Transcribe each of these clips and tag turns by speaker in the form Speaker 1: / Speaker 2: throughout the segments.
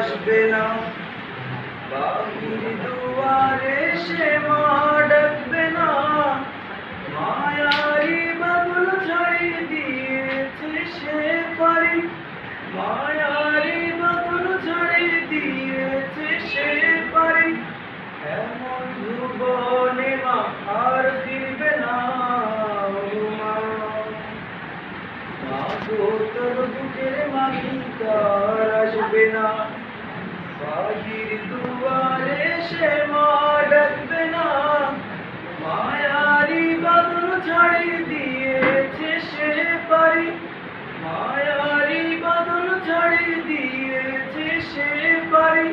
Speaker 1: আসবে না। বাহির দুয়ারে সে মা ডাকবে না। মায়ারি বাদল ছাড়ি দিয়েছে সে পারি। মায়ারি বাদল ছাড়ি দিয়েছে সে পারি। এমন ভুবনে মা আর ফিরবে না ও মা। মাগো তোর বুকের আসবে না। বাহির দুয়ারে সে মা ডাকবে না। মায়ারি বাদল ছাড়ি দিয়েছে সে পারি মায়ারি বাদল ছাড়ি দিয়েছে সে পারি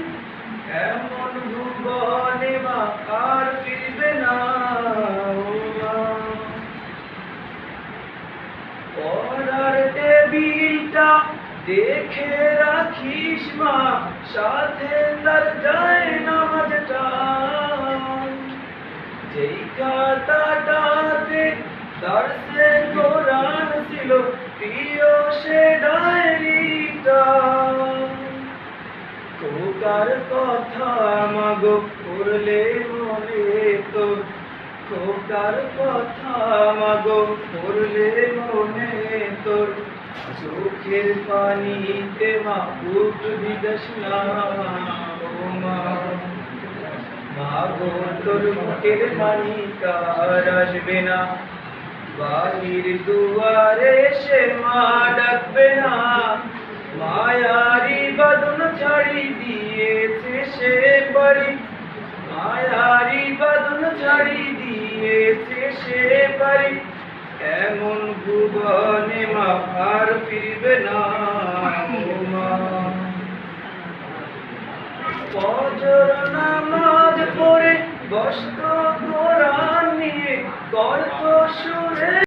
Speaker 1: এমন ভুবনে মা আর ফিরবে না পড়ার টেবিলটা দেখে রাখিস মা। সাথে তার যায় নামাজটা। যেই খাতাটাতে দর্শে কোরআন ছিল, প্রিয় সে ডায়েরিটা খোকার কথা মাগো করলে মনে তোর। খোকার কথা মাগো করলে তোর চোখের পানিতে মা বুক দিদস না ও মা মাগো তোর বুকের পানি কার আসবে না। বাহির দুয়ারে সে মা ডাকবে না। মায়ারি বাদন ছাড়ি দিয়েছে সে বাড়ি। মায়ারি বাদন ছাড়ি দিয়েছে সে বাড়ি। এমন ভুবনে মা আর ফিরবে না ফজর নামাজ পড়ে বসত নিয়ে গল্প শুনে